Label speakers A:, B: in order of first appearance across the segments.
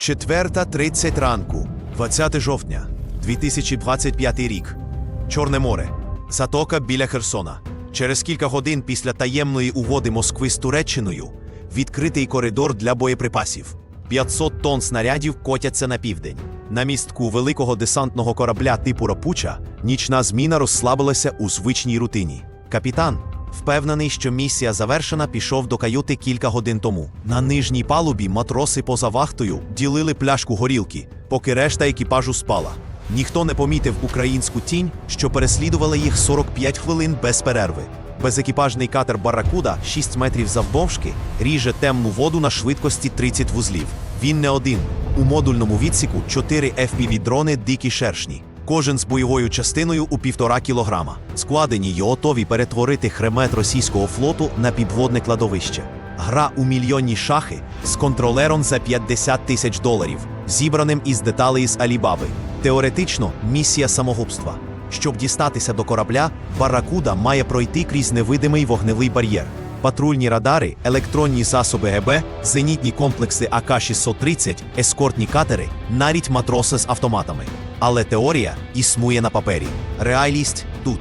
A: 4.30 ранку, 20 жовтня, 2025 рік. Чорне море. Затока біля Херсона. Через кілька годин після таємної угоди Москви з Туреччиною відкритий коридор для боєприпасів. 500 тонн снарядів котяться на південь. На містку великого десантного корабля типу Рапуча нічна зміна розслабилася у звичній рутині. Капітан, впевнений, що місія завершена, пішов до каюти кілька годин тому. На нижній палубі матроси поза вахтою ділили пляшку горілки, поки решта екіпажу спала. Ніхто не помітив українську тінь, що переслідувала їх 45 хвилин без перерви. Безекіпажний катер Барракуда 6 метрів завдовжки ріже темну воду на швидкості 30 вузлів. Він не один. У модульному відсіку 4 FPV-дрони дикі шершні. Кожен з бойовою частиною у півтора кілограма. Складені й готові перетворити хремет російського флоту на підводне кладовище. Гра у мільйонні шахи з контролером за 50 тисяч доларів, зібраним із деталей з Алібаби. Теоретично місія самогубства. Щоб дістатися до корабля, Барракуда має пройти крізь невидимий вогневий бар'єр. Патрульні радари, електронні засоби ГБ, зенітні комплекси АК-630, ескортні катери, навіть матроси з автоматами. Але теорія існує на папері. Реальність тут.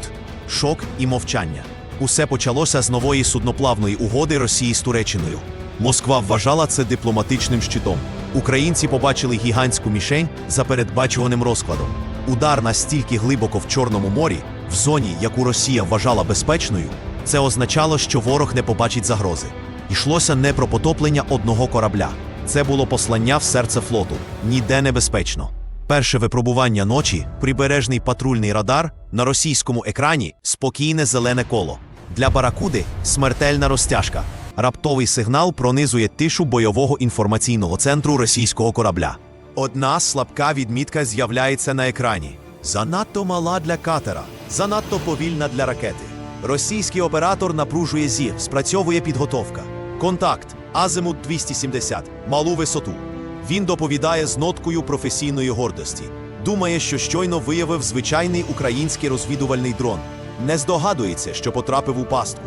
A: Шок і мовчання. Усе почалося з нової судноплавної угоди Росії з Туреччиною. Москва вважала це дипломатичним щитом. Українці побачили гігантську мішень за передбачуваним розкладом. Удар настільки глибоко в Чорному морі, в зоні, яку Росія вважала безпечною, це означало, що ворог не побачить загрози. Йшлося не про потоплення одного корабля. Це було послання в серце флоту. Ніде небезпечно. Перше випробування ночі прибережний патрульний радар на російському екрані спокійне зелене коло. Для баракуди смертельна розтяжка. Раптовий сигнал пронизує тишу бойового інформаційного центру російського корабля. Одна слабка відмітка з'являється на екрані. Занадто мала для катера, занадто повільна для ракети. Російський оператор напружує зір, спрацьовує підготовка. Контакт, азимут 270, малу висоту. Він доповідає з ноткою професійної гордості. Думає, що щойно виявив звичайний український розвідувальний дрон. Не здогадується, що потрапив у пастку.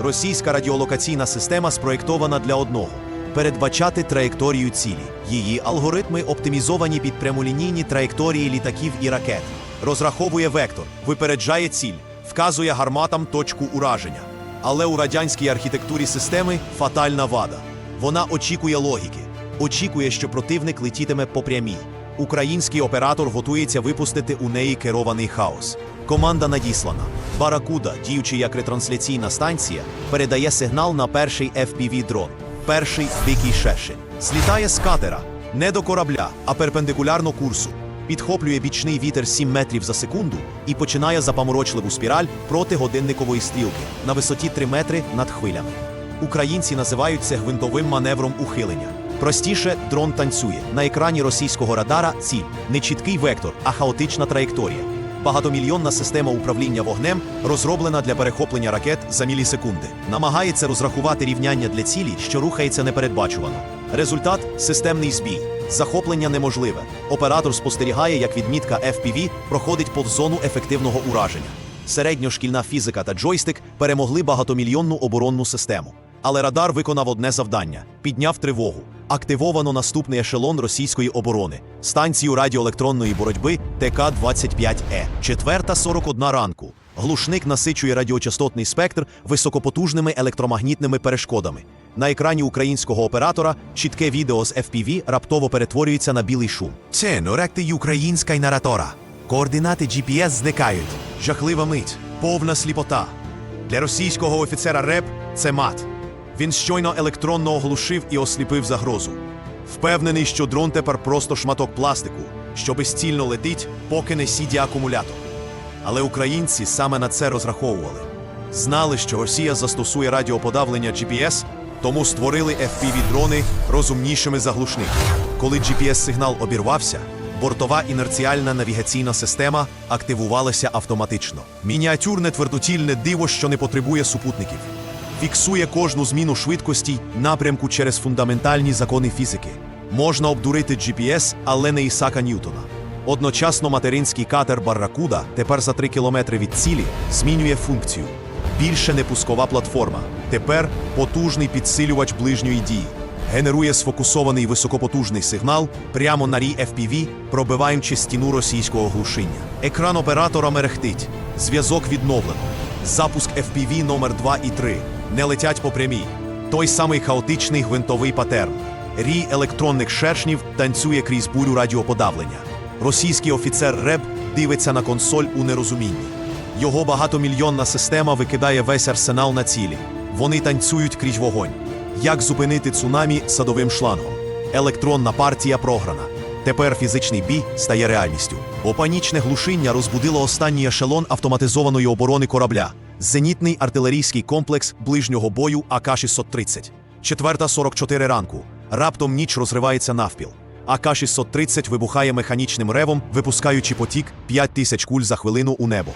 A: Російська радіолокаційна система спроєктована для одного передбачати траєкторію цілі. Її алгоритми оптимізовані під прямолінійні траєкторії літаків і ракет. Розраховує вектор, випереджає ціль, вказує гарматам точку ураження. Але у радянській архітектурі системи фатальна вада. Вона очікує логіки, очікує, що противник летітиме по прямій. Український оператор готується випустити у неї керований хаос. Команда надіслана. Баракуда, діючи як ретрансляційна станція, передає сигнал на перший FPV-дрон. Перший дикий шершень. Злітає з катера не до корабля, а перпендикулярно курсу. Підхоплює бічний вітер 7 метрів за секунду і починає запаморочливу спіраль проти годинникової стрілки на висоті 3 метри над хвилями. Українці називають це гвинтовим маневром ухилення. Простіше дрон танцює. На екрані російського радара ціль не чіткий вектор, а хаотична траєкторія. Багатомільйонна система управління вогнем розроблена для перехоплення ракет за мілісекунди. Намагається розрахувати рівняння для цілі, що рухається непередбачувано. Результат системний збій. Захоплення неможливе. Оператор спостерігає, як відмітка FPV проходить повз зону ефективного ураження. Середньошкільна фізика та джойстик перемогли багатомільйонну оборонну систему. Але радар виконав одне завдання: підняв тривогу. Активовано наступний ешелон російської оборони станцію радіоелектронної боротьби ТК-25Е. Четверта 41 ранку. Глушник насичує радіочастотний спектр високопотужними електромагнітними перешкодами. На екрані українського оператора чітке відео з FPV раптово перетворюється на білий шум. Це норекти українська й наратора. Координати GPS зникають. Жахлива мить, повна сліпота. Для російського офіцера РЕП це мат. Він щойно електронно оглушив і осліпив загрозу. Впевнений, що дрон тепер просто шматок пластику, що безцільно летить, поки не сідє акумулятор. Але українці саме на це розраховували. Знали, що Росія застосує радіоподавлення GPS, тому створили FPV-дрони розумнішими за глушник. Коли GPS-сигнал обірвався, бортова інерціальна навігаційна система активувалася автоматично. Мініатюрне твердотільне диво, що не потребує супутників. Фіксує кожну зміну швидкості напрямку через фундаментальні закони фізики. Можна обдурити GPS, але не Ісака Ньютона. Одночасно материнський катер Барракуда тепер за 3 кілометри від цілі змінює функцію. Більше не пускова платформа. Тепер потужний підсилювач ближньої дії. генерує сфокусований високопотужний сигнал прямо на рій FPV, пробиваючи стіну російського глушиння. Екран оператора мерехтить. Зв'язок відновлено. Запуск FPV номер 2 і 3 не летять по прямій. Той самий хаотичний гвинтовий патерн. Рій електронних шершнів танцює крізь бурю радіоподавлення. Російський офіцер РЕБ дивиться на консоль у нерозумінні. Його багатомільйонна система викидає весь арсенал на цілі. Вони танцюють крізь вогонь. Як зупинити цунамі садовим шлангом? Електронна партія програна. Тепер фізичний бій стає реальністю. Бо панічне глушиння розбудило останній ешелон автоматизованої оборони корабля. Зенітний артилерійський комплекс ближнього бою АК-630. Четверта 44 ранку. Раптом ніч розривається навпіл. АК-630 вибухає механічним ревом, випускаючи потік 5 тисяч куль за хвилину у небо.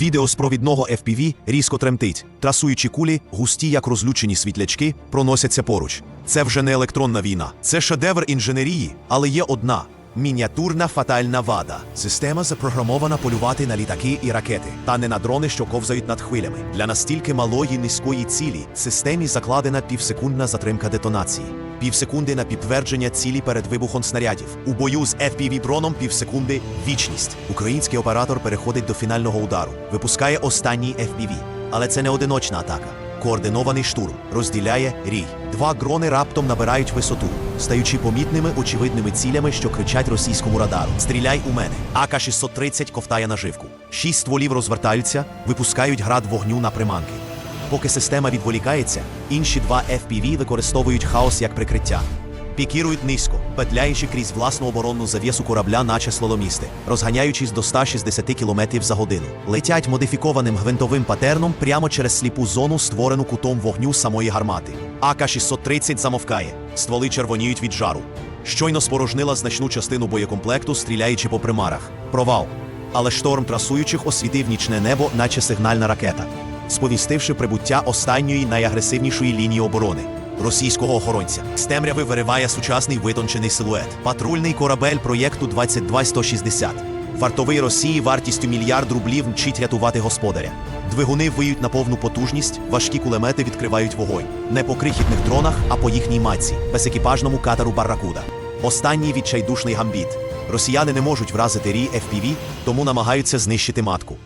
A: Відео з провідного FPV різко тремтить. Трасуючі кулі, густі, як розлючені світлячки, проносяться поруч. Це вже не електронна війна, це шедевр інженерії, але є одна. Мініатюрна фатальна вада. Система запрограмована полювати на літаки і ракети, та не на дрони, що ковзають над хвилями. Для настільки малої низької цілі системі закладена півсекундна затримка детонації. Півсекунди на підтвердження цілі перед вибухом снарядів. У бою з fpv дроном півсекунди вічність. Український оператор переходить до фінального удару, випускає останній FPV. Але це не одиночна атака. Координований штурм розділяє рій. Два грони раптом набирають висоту, стаючи помітними очевидними цілями, що кричать російському радару: Стріляй у мене! АК-630 ковтає наживку. Шість стволів розвертаються, випускають град вогню на приманки. Поки система відволікається, інші два FPV використовують хаос як прикриття. Пікірують низько, петляючи крізь власну оборонну завісу корабля, наче слаломісти, розганяючись до 160 км за годину. Летять модифікованим гвинтовим патерном прямо через сліпу зону, створену кутом вогню самої гармати. АК-630 замовкає, стволи червоніють від жару. Щойно спорожнила значну частину боєкомплекту, стріляючи по примарах. Провал. Але шторм трасуючих освітив нічне небо, наче сигнальна ракета, сповістивши прибуття останньої найагресивнішої лінії оборони російського охоронця. З темряви вириває сучасний витончений силует. Патрульний корабель проєкту 22160. Вартовий Росії вартістю мільярд рублів мчить рятувати господаря. Двигуни виють на повну потужність, важкі кулемети відкривають вогонь. Не по крихітних дронах, а по їхній матці, безекіпажному катеру Барракуда. Останній відчайдушний гамбіт. Росіяни не можуть вразити рі FPV, тому намагаються знищити матку.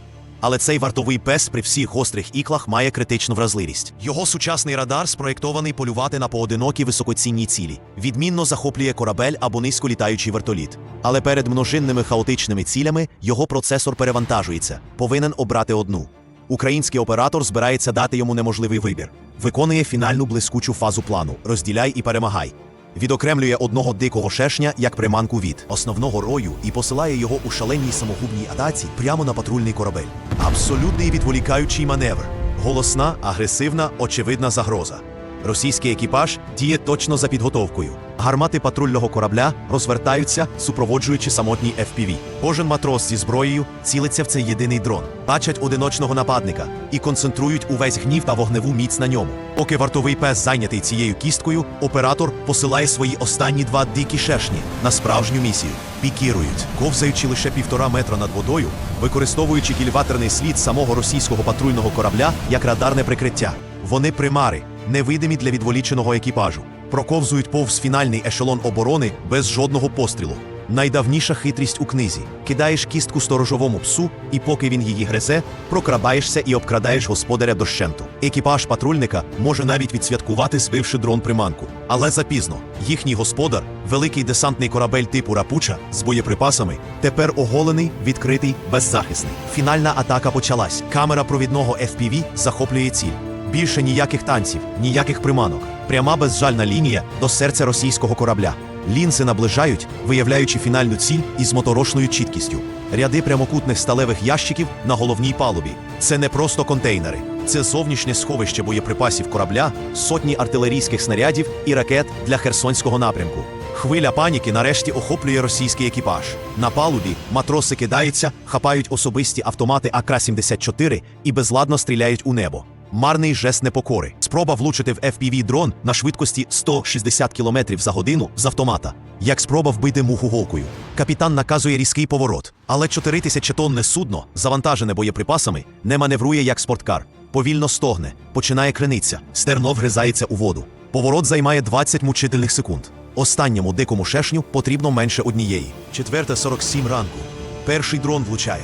A: Але цей вартовий пес при всіх гострих іклах має критичну вразливість. Його сучасний радар спроєктований полювати на поодинокі високоцінні цілі. Відмінно захоплює корабель або низьколітаючий вертоліт. Але перед множинними хаотичними цілями його процесор перевантажується, повинен обрати одну. Український оператор збирається дати йому неможливий вибір. Виконує фінальну блискучу фазу плану: розділяй і перемагай. Відокремлює одного дикого шешня як приманку від основного рою і посилає його у шаленій самогубній атаці прямо на патрульний корабель. Абсолютний відволікаючий маневр. Голосна, агресивна, очевидна загроза. Російський екіпаж діє точно за підготовкою. Гармати патрульного корабля розвертаються, супроводжуючи самотній FPV. Кожен матрос зі зброєю цілиться в цей єдиний дрон, бачать одиночного нападника і концентрують увесь гнів та вогневу міць на ньому. Поки вартовий пес зайнятий цією кісткою, оператор посилає свої останні два дикі шершні на справжню місію. Пікірують, ковзаючи лише півтора метра над водою, використовуючи кільватерний слід самого російського патрульного корабля як радарне прикриття. Вони примари, невидимі для відволіченого екіпажу, проковзують повз фінальний ешелон оборони без жодного пострілу. Найдавніша хитрість у книзі: кидаєш кістку сторожовому псу, і поки він її гризе, прокрабаєшся і обкрадаєш господаря дощенту. Екіпаж патрульника може навіть відсвяткувати, збивши дрон приманку. Але запізно їхній господар, великий десантний корабель типу Рапуча з боєприпасами, тепер оголений, відкритий, беззахисний. Фінальна атака почалась. Камера провідного FPV захоплює ціль. Більше ніяких танців, ніяких приманок. Пряма безжальна лінія до серця російського корабля. Лінси наближають, виявляючи фінальну ціль із моторошною чіткістю. Ряди прямокутних сталевих ящиків на головній палубі. Це не просто контейнери, це зовнішнє сховище боєприпасів корабля, сотні артилерійських снарядів і ракет для Херсонського напрямку. Хвиля паніки нарешті охоплює російський екіпаж. На палубі матроси кидаються, хапають особисті автомати АК-74 і безладно стріляють у небо. Марний жест непокори. Спроба влучити в fpv дрон на швидкості 160 км за годину з автомата. Як спроба вбити муху голкою. Капітан наказує різкий поворот. Але 4000 тонне судно, завантажене боєприпасами, не маневрує як спорткар. Повільно стогне, починає крениться, стерно вгризається у воду. Поворот займає 20 мучительних секунд. Останньому дикому шешню потрібно менше однієї. Четверта 47 ранку. Перший дрон влучає.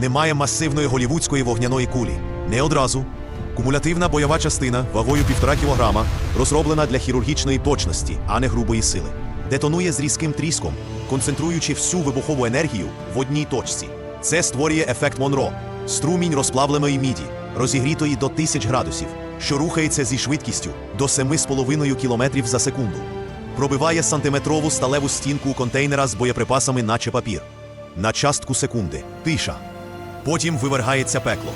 A: Немає масивної голівудської вогняної кулі. Не одразу. Кумулятивна бойова частина вагою 1,5 кг розроблена для хірургічної точності, а не грубої сили. Детонує з різким тріском, концентруючи всю вибухову енергію в одній точці. Це створює ефект Монро, струмінь розплавленої міді, розігрітої до 1000 градусів, що рухається зі швидкістю до 7,5 км за секунду. Пробиває сантиметрову сталеву стінку контейнера з боєприпасами, наче папір. На частку секунди тиша. Потім вивергається пекло.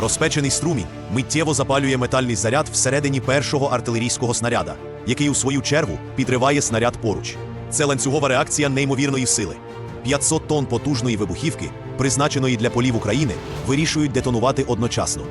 A: Розпечений струмінь миттєво запалює метальний заряд всередині першого артилерійського снаряда, який у свою чергу підриває снаряд поруч. Це ланцюгова реакція неймовірної сили. 500 тонн потужної вибухівки, призначеної для полів України, вирішують детонувати одночасно.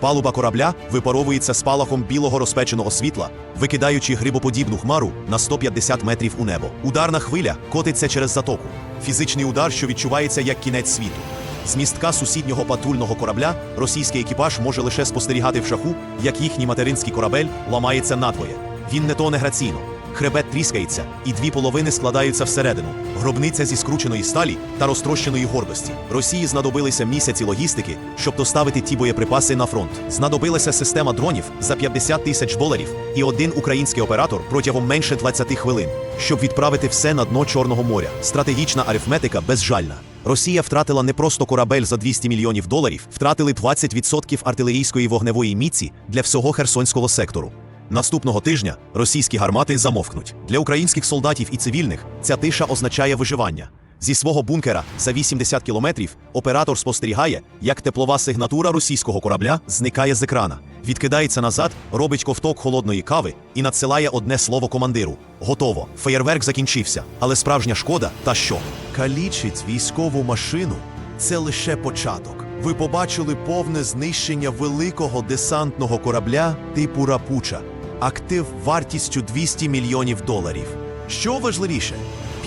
A: Палуба корабля випаровується спалахом білого розпеченого світла, викидаючи грибоподібну хмару на 150 метрів у небо. Ударна хвиля котиться через затоку. Фізичний удар, що відчувається як кінець світу. З містка сусіднього патрульного корабля російський екіпаж може лише спостерігати в шаху, як їхній материнський корабель ламається надвоє. Він не тоне граційно. Хребет тріскається, і дві половини складаються всередину. Гробниця зі скрученої сталі та розтрощеної гордості. Росії знадобилися місяці логістики, щоб доставити ті боєприпаси на фронт. Знадобилася система дронів за 50 тисяч доларів і один український оператор протягом менше 20 хвилин, щоб відправити все на дно Чорного моря. Стратегічна арифметика безжальна. Росія втратила не просто корабель за 200 мільйонів доларів, втратили 20% артилерійської вогневої міці для всього Херсонського сектору. Наступного тижня російські гармати замовкнуть. Для українських солдатів і цивільних ця тиша означає виживання. Зі свого бункера за 80 кілометрів оператор спостерігає, як теплова сигнатура російського корабля зникає з екрана, відкидається назад, робить ковток холодної кави і надсилає одне слово командиру: готово. Феєрверк закінчився, але справжня шкода та що? Калічить військову машину це лише початок. Ви побачили повне знищення великого десантного корабля типу Рапуча, актив вартістю 200 мільйонів доларів. Що важливіше,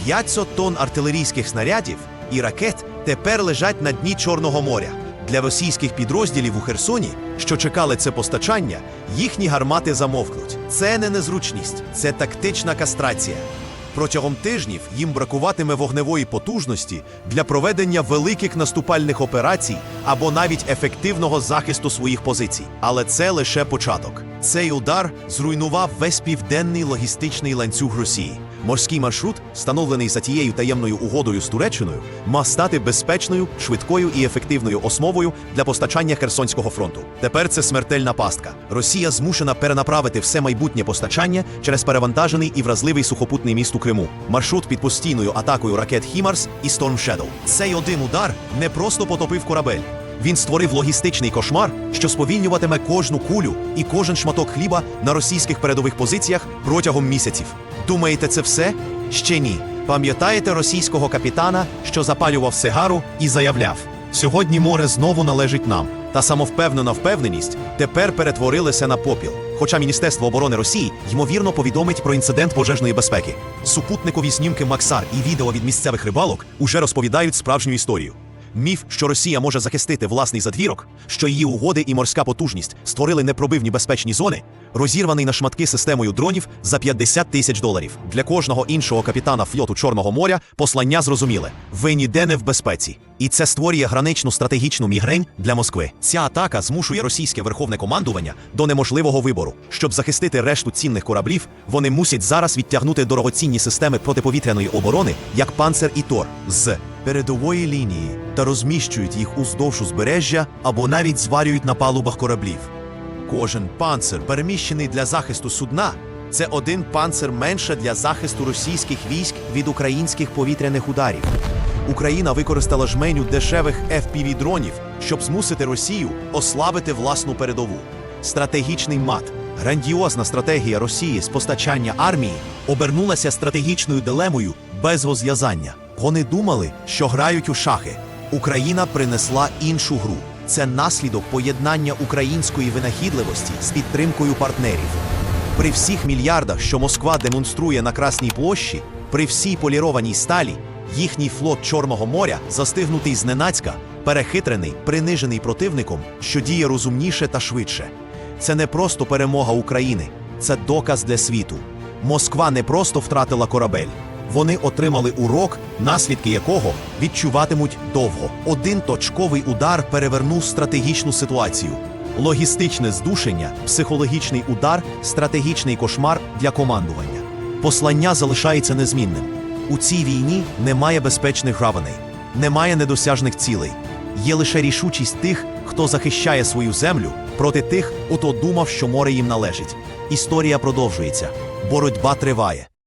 A: 500 тонн артилерійських снарядів і ракет тепер лежать на дні Чорного моря. Для російських підрозділів у Херсоні, що чекали це постачання, їхні гармати замовкнуть. Це не незручність, це тактична кастрація. Протягом тижнів їм бракуватиме вогневої потужності для проведення великих наступальних операцій або навіть ефективного захисту своїх позицій. Але це лише початок. Цей удар зруйнував весь південний логістичний ланцюг Росії. Морський маршрут, встановлений за тією таємною угодою з Туреччиною, мав стати безпечною, швидкою і ефективною основою для постачання Херсонського фронту. Тепер це смертельна пастка. Росія змушена перенаправити все майбутнє постачання через перевантажений і вразливий сухопутний міст у Криму. Маршрут під постійною атакою ракет Хімарс і Storm Shadow. Цей один удар не просто потопив корабель. Він створив логістичний кошмар, що сповільнюватиме кожну кулю і кожен шматок хліба на російських передових позиціях протягом місяців. Думаєте, це все? Ще ні. Пам'ятаєте російського капітана, що запалював сигару і заявляв: сьогодні море знову належить нам. Та самовпевнена впевненість тепер перетворилася на попіл. Хоча Міністерство оборони Росії ймовірно повідомить про інцидент пожежної безпеки. Супутникові знімки Максар і відео від місцевих рибалок уже розповідають справжню історію. Міф, що Росія може захистити власний задвірок, що її угоди і морська потужність створили непробивні безпечні зони, розірваний на шматки системою дронів за 50 тисяч доларів. Для кожного іншого капітана флоту Чорного моря послання зрозуміле: ви ніде не в безпеці. І це створює граничну стратегічну мігрень для Москви. Ця атака змушує російське верховне командування до неможливого вибору. Щоб захистити решту цінних кораблів, вони мусять зараз відтягнути дорогоцінні системи протиповітряної оборони, як панцер і Тор, з передової лінії та розміщують їх уздовж узбережжя або навіть зварюють на палубах кораблів. Кожен панцир, переміщений для захисту судна, це один панцир менше для захисту російських військ від українських повітряних ударів. Україна використала жменю дешевих fpv дронів, щоб змусити Росію ослабити власну передову. Стратегічний мат, грандіозна стратегія Росії з постачання армії обернулася стратегічною дилемою без розв'язання. Вони думали, що грають у шахи. Україна принесла іншу гру. Це наслідок поєднання української винахідливості з підтримкою партнерів. При всіх мільярдах, що Москва демонструє на Красній площі, при всій полірованій сталі, їхній флот Чорного моря, застигнутий зненацька, перехитрений, принижений противником, що діє розумніше та швидше. Це не просто перемога України, це доказ для світу. Москва не просто втратила корабель. Вони отримали урок, наслідки якого відчуватимуть довго. Один точковий удар перевернув стратегічну ситуацію. Логістичне здушення, психологічний удар, стратегічний кошмар для командування. Послання залишається незмінним. У цій війні немає безпечних граваней, немає недосяжних цілей. Є лише рішучість тих, хто захищає свою землю проти тих, хто думав, що море їм належить. Історія продовжується, боротьба триває.